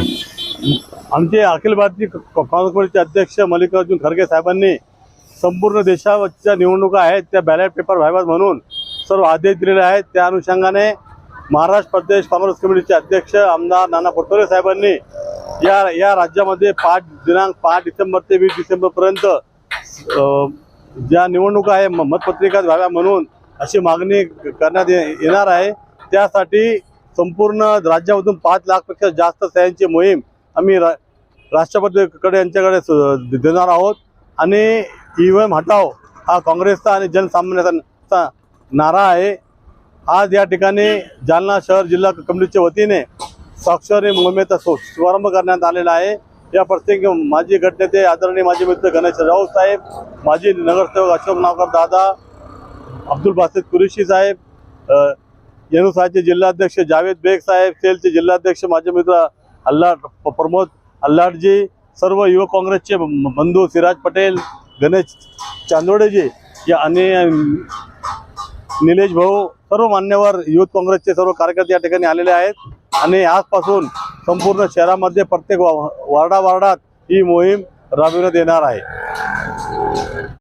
आमचे अखिल भारतीय क- काँग्रेस कमिटीचे अध्यक्ष मल्लिकार्जुन खरगे साहेबांनी संपूर्ण देशाच्या निवडणुका आहेत त्या बॅलेट पेपर व्हाव्यात म्हणून सर्व आदेश दिलेले आहेत. त्या अनुषंगाने महाराष्ट्र प्रदेश काँग्रेस कमिटीचे अध्यक्ष आमदार नाना पटोले साहेबांनी या या राज्यामध्ये पाच दिनांक पाच डिसेंबर ते वीस डिसेंबरपर्यंत ज्या निवडणुका आहे म- मतपत्रिका व्हाव्या म्हणून अशी मागणी करण्यात ये- येणार आहे. त्यासाठी संपूर्ण राज्यामधून पाच लाखपेक्षा जास्त सह्यांची मोहीम आम्ही रा राष्ट्रपतीकडे यांच्याकडे देणार आहोत. आणि ईव्हीएम हटाव हा काँग्रेसचा आणि जनसामान्याचा नारा आहे. आज या ठिकाणी जालना शहर जिल्हा कमिटीच्या वतीने साक्षरी मोहिमेचा शुभारंभ करण्यात आलेला आहे. या प्रसंगी माजी गटनेते आदरणीय माजी मित्र गणेश राऊत साहेब माजी नगरसेवक अशोक नावकर दादा अब्दुल बासिद कुरेशी साहेब जेनुसाचे जिल्हाध्यक्ष जावेद बेग साहेब सेलचे जिल्हाध्यक्ष माझे मित्र अल्लाड प्रमोद अल्लाडजी सर्व युवक काँग्रेसचे बंधू सिराज पटेल गणेश चांदोडेजी या आणि निलेश भाऊ सर्व मान्यवर युथ काँग्रेसचे सर्व कार्यकर्ते या ठिकाणी आलेले आहेत. आणि आजपासून संपूर्ण शहरामध्ये प्रत्येक वा- वार्डा वार्डात ही मोहीम राबविण्यात येणार आहे.